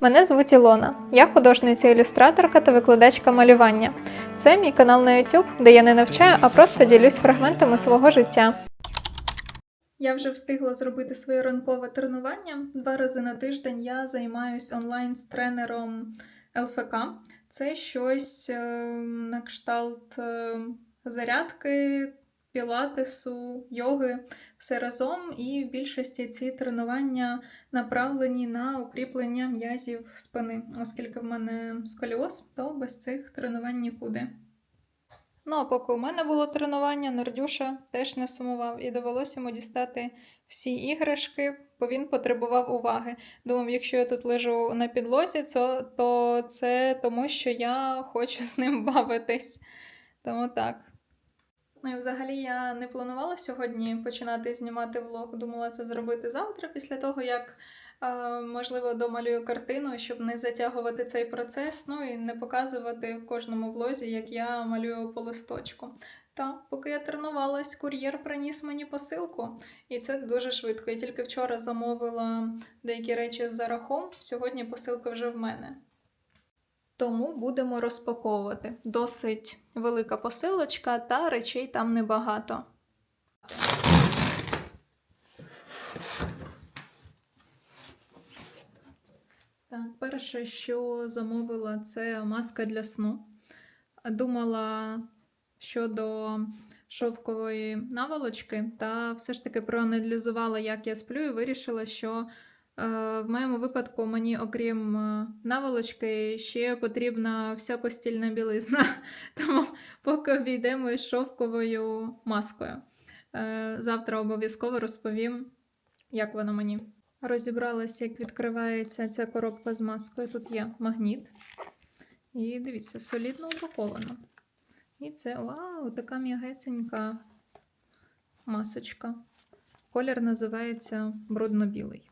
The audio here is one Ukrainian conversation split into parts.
Мене звуть Ілона. Я художниця-ілюстраторка та викладачка малювання. Це мій канал на YouTube, де я не навчаю, а просто ділюсь фрагментами свого життя. Я вже встигла зробити своє ранкове тренування. Два рази на тиждень я займаюсь онлайн з тренером ЛФК. Це щось е, на кшталт е, зарядки, пілатесу, йоги, все разом. І в більшості ці тренування направлені на укріплення м'язів спини, оскільки в мене сколіоз, то без цих тренувань нікуди. Ну, а поки у мене було тренування, Нордюша теж не сумував і довелося йому дістати всі іграшки, бо він потребував уваги. Думав, якщо я тут лежу на підлозі, то це тому, що я хочу з ним бавитись. Тому так. Ну і взагалі я не планувала сьогодні починати знімати влог. Думала це зробити завтра, після того, як е, можливо домалюю картину, щоб не затягувати цей процес, ну і не показувати в кожному влозі, як я малюю по листочку. Та поки я тренувалась, кур'єр приніс мені посилку, і це дуже швидко. Я тільки вчора замовила деякі речі з рахом, сьогодні посилка вже в мене. Тому будемо розпаковувати. Досить велика посилочка, та речей там небагато. Так, перше, що замовила, це маска для сну. Думала щодо шовкової наволочки, та все ж таки проаналізувала, як я сплю, і вирішила, що В моєму випадку мені, окрім е, наволочки, ще потрібна вся постільна білизна. Тому поки обійдемо із шовковою маскою. Е, Завтра обов'язково розповім, як вона мені. Розібралася, як відкривається ця коробка з маскою. Тут є магніт. І дивіться, солідно упаковано. І це вау, така м'ягесенька масочка. Колір називається брудно-білий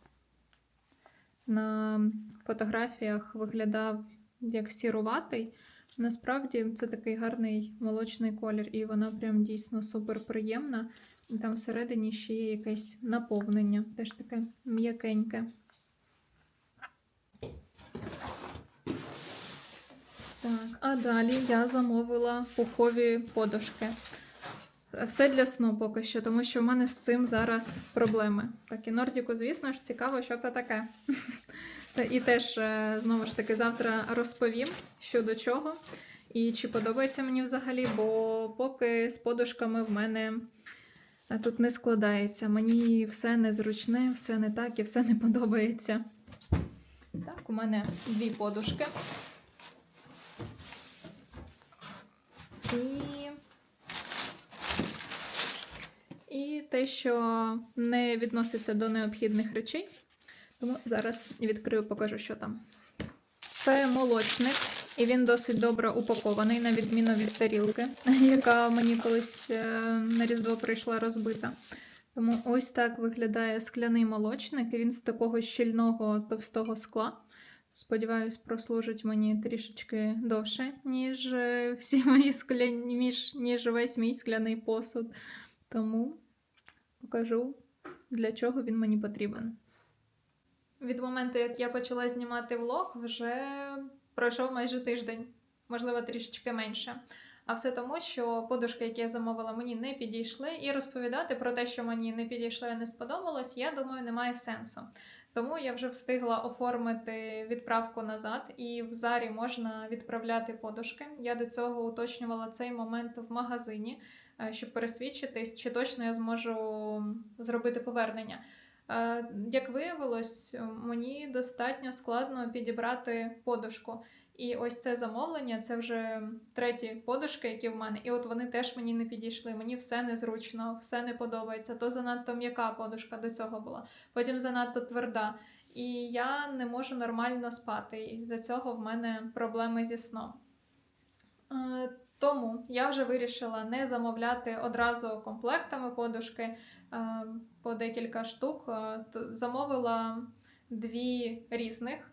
на фотографіях виглядав як сіруватий. Насправді це такий гарний молочний колір, і вона прям дійсно супер приємна. І там всередині ще є якесь наповнення, теж таке м'якеньке. Так, а далі я замовила пухові подушки. Все для сну поки що, тому що в мене з цим зараз проблеми. Так, і Нордіку, звісно ж, цікаво, що це таке. І теж, е, знову ж таки, завтра розповім, що до чого. І чи подобається мені взагалі, бо поки з подушками в мене е, тут не складається. Мені все незручне, все не так і все не подобається. Так, у мене дві подушки. І і те, що не відноситься до необхідних речей. Тому зараз відкрию, покажу, що там. Це молочник, і він досить добре упакований, на відміну від тарілки, яка мені колись е, на Різдво прийшла розбита. Тому ось так виглядає скляний молочник, і він з такого щільного товстого скла. Сподіваюсь, прослужить мені трішечки довше, ніж е, всі мої скляні, ніж, ніж весь мій скляний посуд. Тому покажу, для чого він мені потрібен. Від моменту, як я почала знімати влог, вже пройшов майже тиждень, можливо, трішечки менше. А все тому, що подушки, які я замовила, мені не підійшли, і розповідати про те, що мені не підійшло і не сподобалось, я думаю, немає сенсу. Тому я вже встигла оформити відправку назад, і в зарі можна відправляти подушки. Я до цього уточнювала цей момент в магазині, щоб пересвідчитись, чи точно я зможу зробити повернення. Е, Як виявилось, мені достатньо складно підібрати подушку. І ось це замовлення це вже треті подушки, які в мене, і от вони теж мені не підійшли. Мені все незручно, все не подобається. То занадто м'яка подушка до цього була, потім занадто тверда. І я не можу нормально спати. І з-за цього в мене проблеми зі сном. Тому я вже вирішила не замовляти одразу комплектами подушки е, по декілька штук. Е, Замовила дві різних.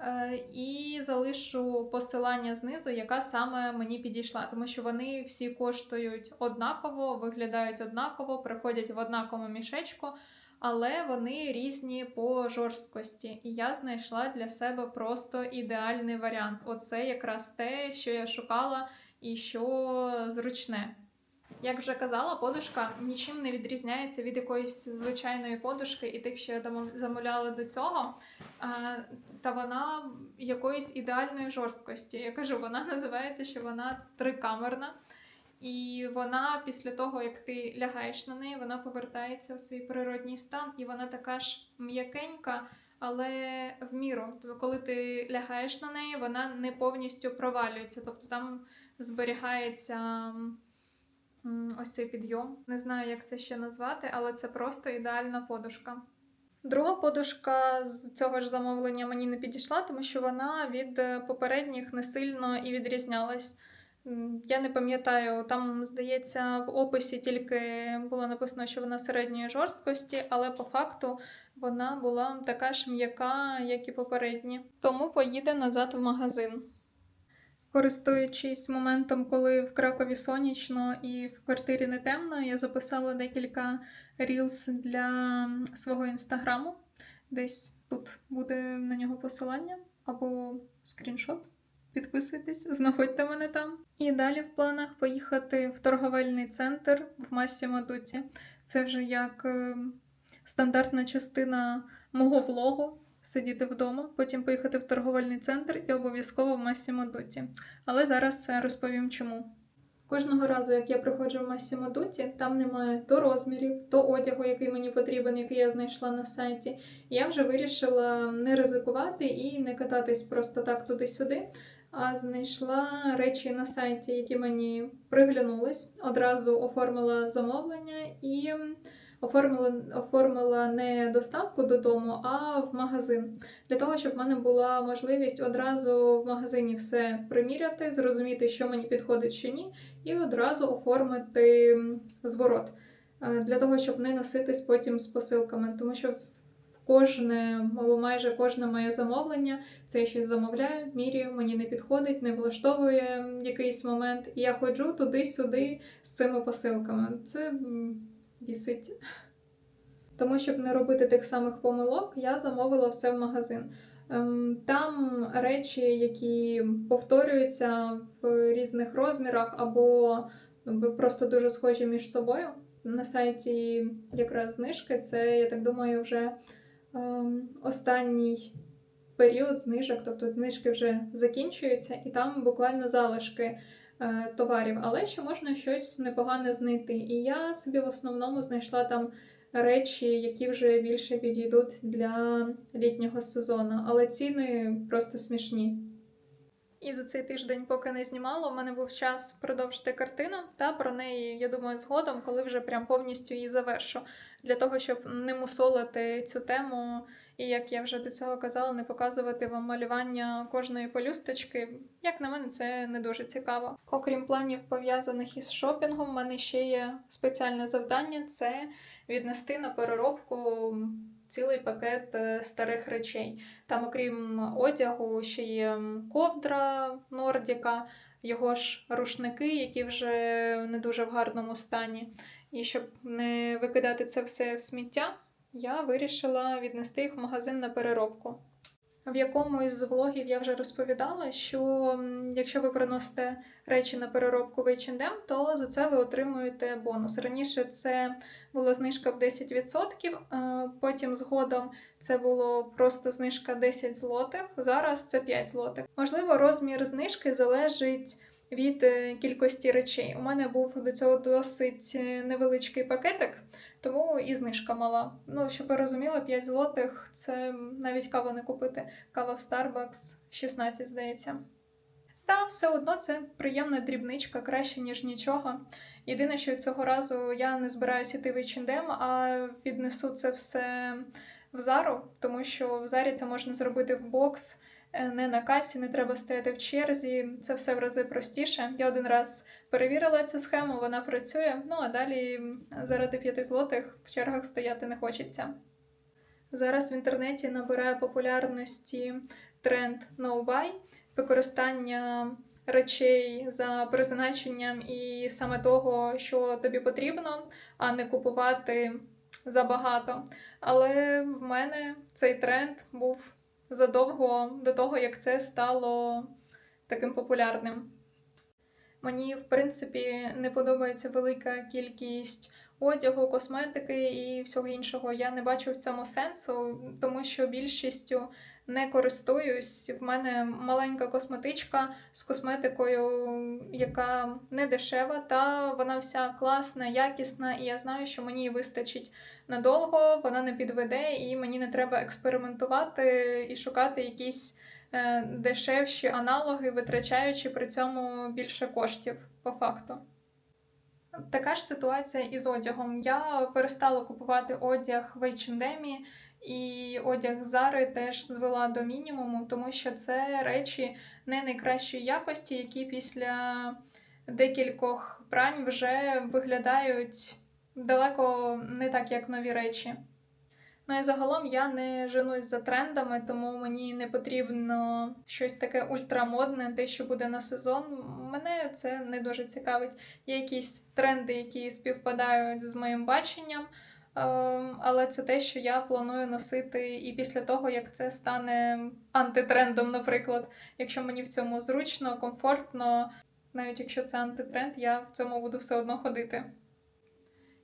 Е, І залишу посилання знизу, яка саме мені підійшла, тому що вони всі коштують однаково, виглядають однаково, приходять в однаковому мішечку. але вони різні по жорсткості. І я знайшла для себе просто ідеальний варіант. Оце якраз те, що я шукала і що зручне. Як вже казала, подушка нічим не відрізняється від якоїсь звичайної подушки і тих, що я замовляла до цього. Та вона якоїсь ідеальної жорсткості. Я кажу, вона називається, що вона трикамерна. І вона після того, як ти лягаєш на неї, вона повертається в свій природній стан, і вона така ж м'якенька, але в міру. Тобто, коли ти лягаєш на неї, вона не повністю провалюється. Тобто там зберігається ось цей підйом. Не знаю, як це ще назвати, але це просто ідеальна подушка. Друга подушка з цього ж замовлення мені не підійшла, тому що вона від е, попередніх не сильно і відрізнялась. Я не пам'ятаю, там, здається, в описі тільки було написано, що вона середньої жорсткості, але по факту вона була така ж м'яка, як і попередні. Тому поїде назад в магазин. Користуючись моментом, коли в Кракові сонячно і в квартирі не темно, я записала декілька рілс для свого інстаграму. Десь тут буде на нього посилання або скріншот. Підписуйтесь, знаходьте мене там. І далі в планах поїхати в торговельний центр в Массімо Дуті. Це вже як е, стандартна частина мого влогу. Сидіти вдома, потім поїхати в торговельний центр і обов'язково в Массімо Дуті. Але зараз розповім чому. Кожного разу, як я приходжу в Массімо Дуті, там немає то розмірів, то одягу, який мені потрібен, який я знайшла на сайті. Я вже вирішила не ризикувати і не кататись просто так туди-сюди, а знайшла речі на сайті, які мені приглянулись. Одразу оформила замовлення і оформила, оформила не доставку додому, а в магазин. Для того, щоб в мене була можливість одразу в магазині все приміряти, зрозуміти, що мені підходить, що ні, і одразу оформити зворот. Е, Для того, щоб не носитись потім з посилками, тому що в кожне або майже кожне моє замовлення це я щось замовляю, міряю, мені не підходить, не влаштовує якийсь момент, і я ходжу туди-сюди з цими посилками. Це бісить. Тому, щоб не робити тих самих помилок, я замовила все в магазин. Ем, Там речі, які повторюються в різних розмірах, або ну, просто дуже схожі між собою. На сайті якраз знижки, це, я так думаю, вже ем, останній період знижок, тобто знижки вже закінчуються, і там буквально залишки товарів, але ще можна щось непогане знайти. І я собі в основному знайшла там речі, які вже більше підійдуть для літнього сезону, але ціни просто смішні. І за цей тиждень, поки не знімала, у мене був час продовжити картину, та про неї, я думаю, згодом, коли вже прям повністю її завершу. Для того, щоб не мусолити цю тему, і як я вже до цього казала, не показувати вам малювання кожної полюсточки. Як на мене, це не дуже цікаво. Окрім планів пов'язаних із шопінгом, в мене ще є спеціальне завдання це віднести на переробку цілий пакет е, старих речей. Там, окрім одягу, ще є ковдра Нордіка, його ж рушники, які вже не дуже в гарному стані. І щоб не викидати це все в сміття, я вирішила віднести їх в магазин на переробку. В якомусь з влогів я вже розповідала, що якщо ви приносите речі на переробку в H&M, то за це ви отримуєте бонус. Раніше це була знижка в 10%, е, потім згодом це було просто знижка 10 злотих, зараз це 5 злотих. Можливо, розмір знижки залежить від е, кількості речей. У мене був до цього досить е, невеличкий пакетик, тому і знижка мала. Ну, щоб ви розуміли, 5 злотих це навіть каву не купити. Кава в Starbucks 16, здається. Та все одно це приємна дрібничка, краще, ніж нічого. Єдине, що цього разу я не збираюся йти в H&M, а віднесу це все в Зару, тому що в Зарі це можна зробити в бокс, не на касі, не треба стояти в черзі. Це все в рази простіше. Я один раз перевірила цю схему, вона працює. Ну а далі заради 5 злотих в чергах стояти не хочеться. Зараз в інтернеті набирає популярності тренд no buy, використання речей за призначенням і саме того, що тобі потрібно, а не купувати забагато. Але в мене цей тренд був задовго до того, як це стало таким популярним. Мені, в принципі, не подобається велика кількість одягу, косметики і всього іншого. Я не бачу в цьому сенсу, тому що більшістю не користуюсь. В мене маленька косметичка з косметикою, яка не дешева, та вона вся класна, якісна, і я знаю, що мені вистачить надовго, вона не підведе, і мені не треба експериментувати і шукати якісь е, дешевші аналоги, витрачаючи при цьому більше коштів по факту. Така ж ситуація і з одягом. Я перестала купувати одяг в H&M, і одяг Зари теж звела до мінімуму, тому що це речі не найкращої якості, які після декількох прань вже виглядають далеко не так, як нові речі. Ну і загалом я не женусь за трендами, тому мені не потрібно щось таке ультрамодне, те, що буде на сезон. Мене це не дуже цікавить. Є якісь тренди, які співпадають з моїм баченням. Ем, Але це те, що я планую носити і після того, як це стане антитрендом, наприклад. Якщо мені в цьому зручно, комфортно, навіть якщо це антитренд, я в цьому буду все одно ходити.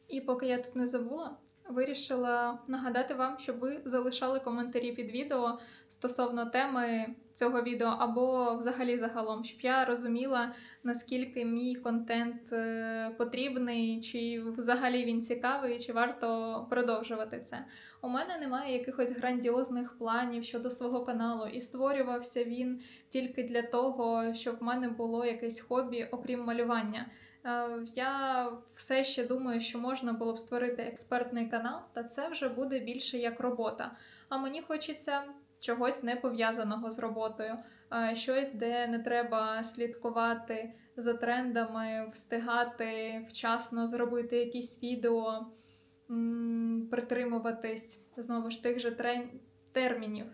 І поки я тут не забула, вирішила нагадати вам, щоб ви залишали коментарі під відео стосовно теми цього відео, або взагалі загалом, щоб я розуміла, наскільки мій контент е, потрібний, чи взагалі він цікавий, чи варто продовжувати це. У мене немає якихось грандіозних планів щодо свого каналу, і створювався він тільки для того, щоб в мене було якесь хобі, окрім малювання. Е, Я все ще думаю, що можна було б створити експертний канал, та це вже буде більше як робота. А мені хочеться чогось не пов'язаного з роботою, щось, де не треба слідкувати за трендами, встигати вчасно зробити якісь відео, притримуватись знову ж тих же трен- термінів.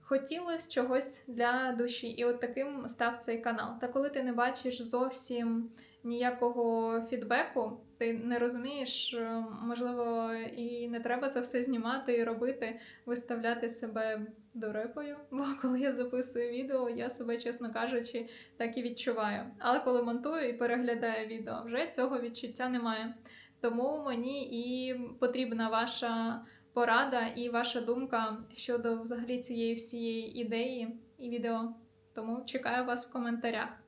Хотілося чогось для душі, і от таким став цей канал. Та коли ти не бачиш зовсім ніякого фідбеку, ти не розумієш, е, можливо, і не треба це все знімати і робити, виставляти себе дурепою. Бо коли я записую відео, я себе, чесно кажучи, так і відчуваю. Але коли монтую і переглядаю відео, вже цього відчуття немає. Тому мені і потрібна ваша порада і ваша думка щодо взагалі цієї всієї ідеї і відео. Тому чекаю вас в коментарях.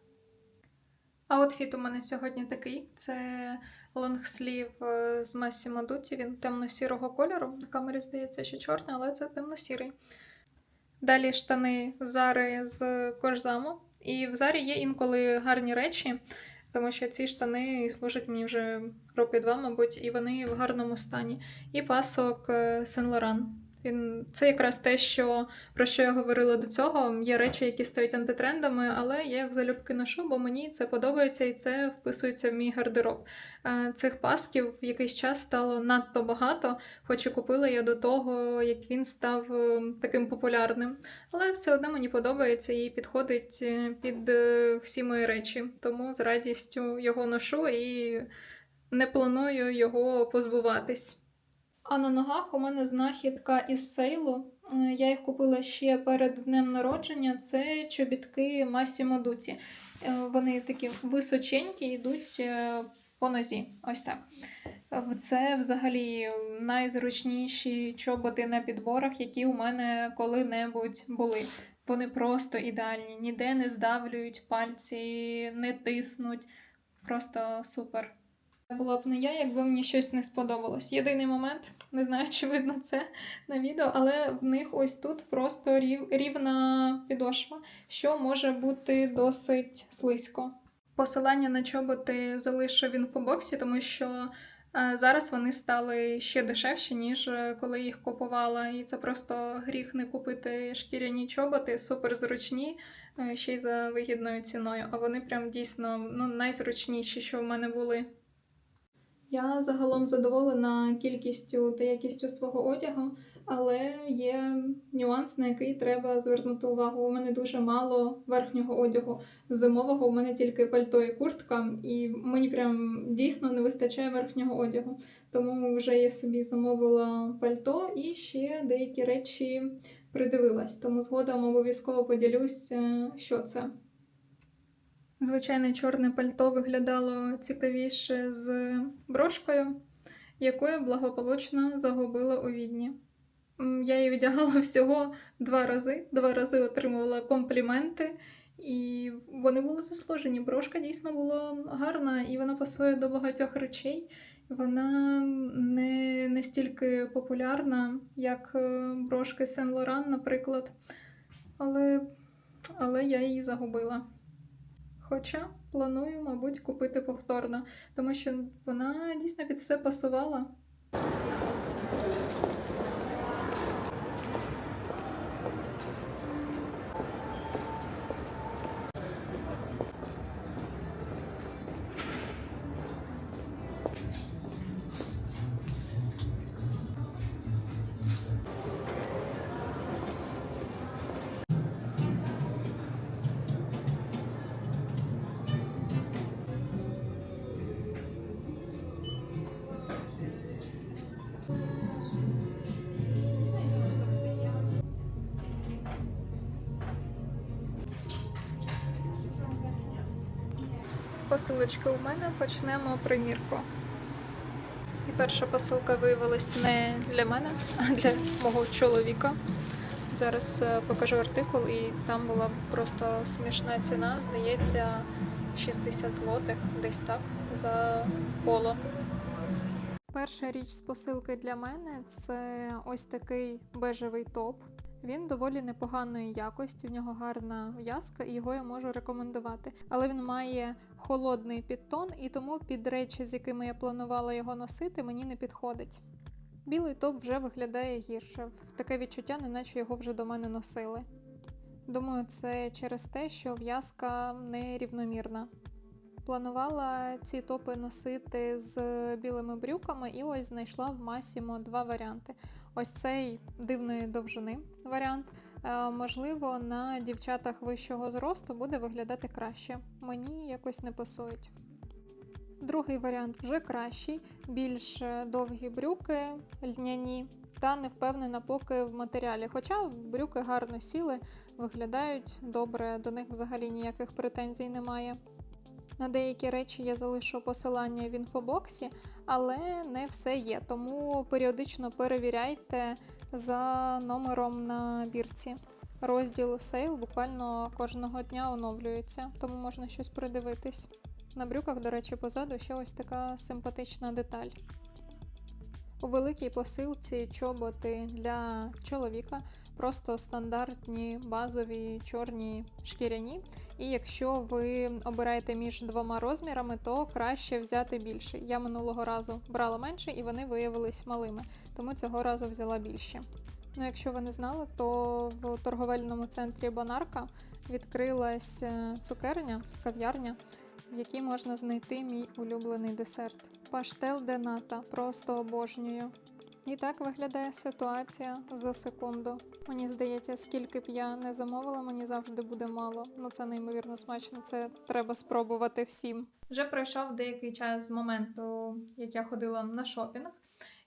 Аутфіт у мене сьогодні такий: це лонгслів е, з Massimo Dutti, Він темно-сірого кольору. На камері здається, що чорний, але це темно-сірий. Далі штани Зари з кожзаму. І в Зарі є інколи гарні речі, тому що ці штани служать мені вже роки два, мабуть, і вони в гарному стані. І пасок Сен Лоран. Він це якраз те, що про що я говорила до цього. Є речі, які стають антитрендами, але я їх залюбки ношу, бо мені це подобається і це вписується в мій гардероб. Е, Цих пасків в якийсь час стало надто багато, хоч і купила я до того, як він став е, таким популярним. Але все одно мені подобається і підходить е, під всі мої речі. Тому з радістю його ношу і не планую його позбуватись. А на ногах у мене знахідка із сейлу. Е, Я їх купила ще перед днем народження. Це чобітки Massimo Dutti. Е, Вони такі височенькі, йдуть е, по нозі. Ось так. Це взагалі найзручніші чоботи на підборах, які у мене коли-небудь були. Вони просто ідеальні, ніде не здавлюють пальці, не тиснуть. Просто супер. Була б не я, якби мені щось не сподобалось. Єдиний момент, не знаю, чи видно це на відео, але в них ось тут просто рів, рівна підошва, що може бути досить слизько. Посилання на чоботи залишу в інфобоксі, тому що е, зараз вони стали ще дешевші, ніж е, коли їх купувала. І це просто гріх не купити шкіряні чоботи, супер зручні, е, ще й за вигідною ціною. А вони прям дійсно ну, найзручніші, що в мене були. Я загалом задоволена кількістю та якістю свого одягу. Але є нюанс, на який треба звернути увагу. У мене дуже мало верхнього одягу. Зимового у мене тільки пальто і куртка, і мені прям дійсно не вистачає верхнього одягу. Тому вже я собі замовила пальто і ще деякі речі придивилась. Тому згодом обов'язково поділюсь, е, що це. Звичайне чорне пальто виглядало цікавіше з брошкою, яку я благополучно загубила у відні. Я її вдягала всього два рази. Два рази отримувала компліменти, і вони були заслужені. Брошка дійсно була гарна, і вона пасує до багатьох речей. Вона не настільки популярна, як е, брошки Сен Лоран, наприклад. Але, але я її загубила. Хоча планую, мабуть, купити повторно, тому що вона дійсно під все пасувала. Посилочки у мене почнемо примірку. І перша посилка виявилась не для мене, а для мого чоловіка. Зараз е, покажу артикул, і там була просто смішна ціна, здається, 60 злотих, десь так, за поло. Перша річ з посилки для мене це ось такий бежевий топ. Він доволі непоганої якості, в нього гарна в'язка, і його я можу рекомендувати. Але він має холодний підтон, і тому під речі, з якими я планувала його носити, мені не підходить. Білий топ вже виглядає гірше. Таке відчуття, неначе його вже до мене носили. Думаю, це через те, що в'язка нерівномірна. Планувала ці топи носити з білими брюками, і ось знайшла в Масімо два варіанти. Ось цей дивної довжини варіант. Е, Можливо, на дівчатах вищого зросту буде виглядати краще. Мені якось не пасують. Другий варіант вже кращий, більш е, довгі брюки, льняні, та не впевнена поки в матеріалі. Хоча брюки гарно сіли, виглядають добре, до них взагалі ніяких претензій немає. На деякі речі я залишу посилання в інфобоксі, але не все є. Тому періодично перевіряйте за номером на бірці. Розділ сейл буквально кожного дня оновлюється, тому можна щось придивитись. На брюках, до речі, позаду ще ось така симпатична деталь. У великій посилці чоботи для чоловіка, просто стандартні базові чорні шкіряні. І якщо ви обираєте між двома розмірами, то краще взяти більше. Я минулого разу брала менше і вони виявились малими, тому цього разу взяла більше. Ну, якщо ви не знали, то в торговельному центрі Бонарка відкрилась е, цукерня, кав'ярня, в якій можна знайти мій улюблений десерт. Паштел де ната, просто обожнюю. І так виглядає ситуація за секунду. Мені здається, скільки б я не замовила, мені завжди буде мало. Ну це неймовірно смачно. Це треба спробувати всім. Вже пройшов деякий час з моменту, як я ходила на шопінг.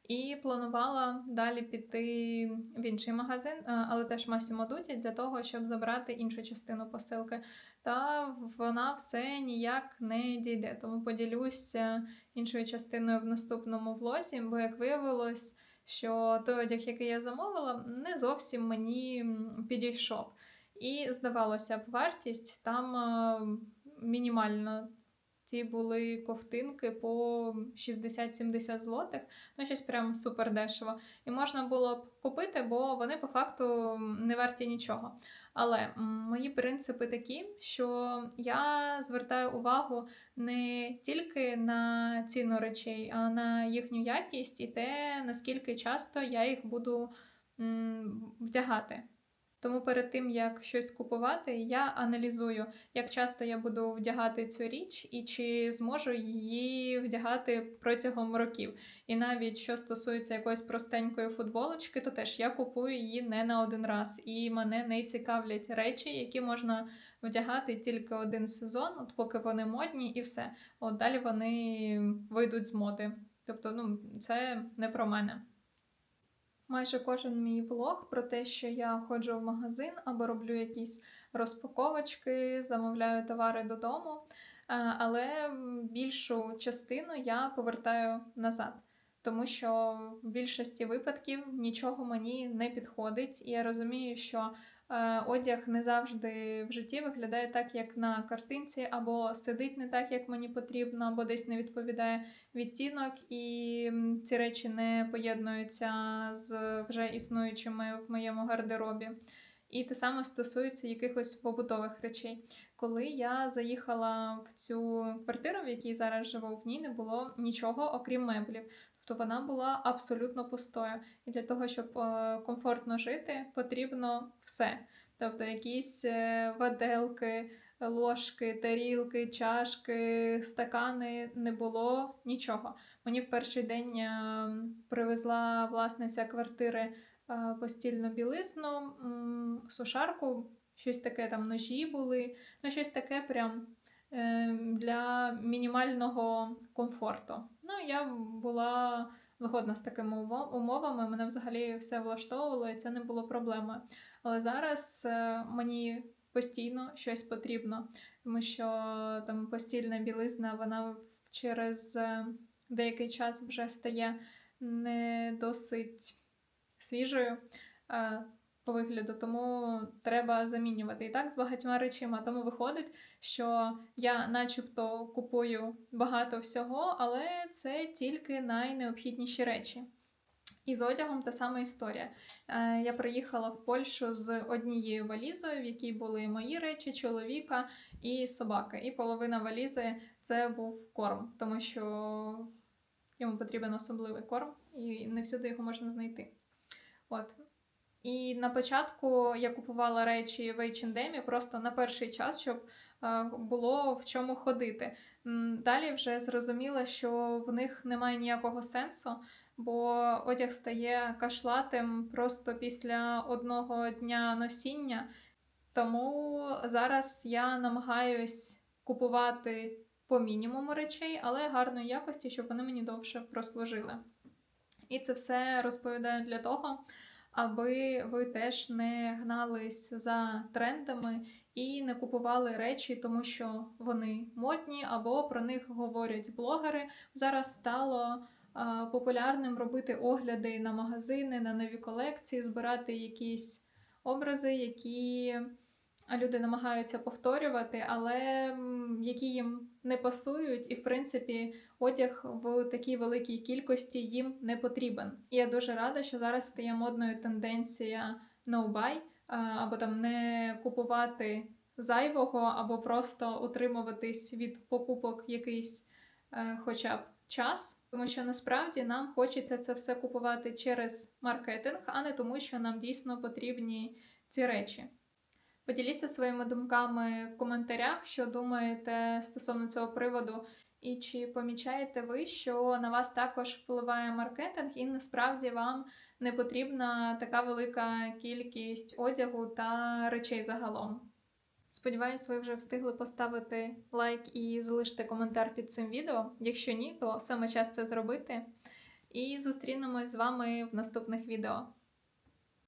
І планувала далі піти в інший магазин, е, але теж Massimo Dutti, для того, щоб забрати іншу частину посилки. Та вона все ніяк не дійде. Тому поділюся іншою частиною в наступному влозі, бо як виявилось, що той одяг, який я замовила, не зовсім мені підійшов. І здавалося б, вартість там е, мінімальна. Ті були ковтинки по 60-70 злотих, ну щось прям супер дешево. І можна було б купити, бо вони по факту не варті нічого. Але мої принципи такі, що я звертаю увагу не тільки на ціну речей, а на їхню якість і те, наскільки часто я їх буду вдягати. Тому перед тим як щось купувати, я аналізую, як часто я буду вдягати цю річ і чи зможу її вдягати протягом років. І навіть що стосується якоїсь простенької футболочки, то теж я купую її не на один раз, і мене не цікавлять речі, які можна вдягати тільки один сезон, от поки вони модні, і все. От далі вони вийдуть з моди. Тобто, ну це не про мене. Майже кожен мій влог про те, що я ходжу в магазин або роблю якісь розпаковочки, замовляю товари додому. Е, Але більшу частину я повертаю назад, тому що в більшості випадків нічого мені не підходить, і я розумію, що одяг не завжди в житті виглядає так, як на картинці, або сидить не так, як мені потрібно, або десь не відповідає відтінок, і ці речі не поєднуються з вже існуючими в моєму гардеробі. І те саме стосується якихось побутових речей. Коли я заїхала в цю квартиру, в якій зараз живу, в ній не було нічого окрім меблів. Тобто вона була абсолютно пустою. І для того, щоб е, комфортно жити, потрібно все. Тобто якісь е, виделки, ложки, тарілки, чашки, стакани не було нічого. Мені в перший день е, привезла власниця квартири постільну білизну, сушарку, щось таке там ножі були, ну щось таке прям для мінімального комфорту. Ну, я була згодна з такими умовами, мене взагалі все влаштовувало, і це не було проблемою. Але зараз е, мені постійно щось потрібно, тому що там постільна білизна, вона через е, деякий час вже стає не досить свіжою е, по вигляду, тому треба замінювати. І так з багатьма речима. Тому виходить, що я начебто купую багато всього, але це тільки найнеобхідніші речі. І з одягом та сама історія. Е, Я приїхала в Польщу з однією валізою, в якій були мої речі, чоловіка і собаки. І половина валізи це був корм, тому що йому потрібен особливий корм, і не всюди його можна знайти. От. І на початку я купувала речі в H&M просто на перший час, щоб е, було в чому ходити. Далі вже зрозуміла, що в них немає ніякого сенсу, бо одяг стає кашлатим просто після одного дня носіння. Тому зараз я намагаюсь купувати по мінімуму речей, але гарної якості, щоб вони мені довше прослужили. І це все розповідаю для того, аби ви теж не гнались за трендами і не купували речі, тому що вони модні або про них говорять блогери. Зараз стало а, популярним робити огляди на магазини, на нові колекції, збирати якісь образи, які люди намагаються повторювати, але які їм не пасують, і в принципі одяг в такій великій кількості їм не потрібен. І я дуже рада, що зараз стає модною тенденція no buy, або там не купувати зайвого, або просто утримуватись від покупок якийсь е, хоча б час. Тому що насправді нам хочеться це все купувати через маркетинг, а не тому, що нам дійсно потрібні ці речі. Поділіться своїми думками в коментарях, що думаєте стосовно цього приводу, і чи помічаєте ви, що на вас також впливає маркетинг, і насправді вам не потрібна така велика кількість одягу та речей загалом. Сподіваюсь, ви вже встигли поставити лайк і залишити коментар під цим відео. Якщо ні, то саме час це зробити. І зустрінемось з вами в наступних відео.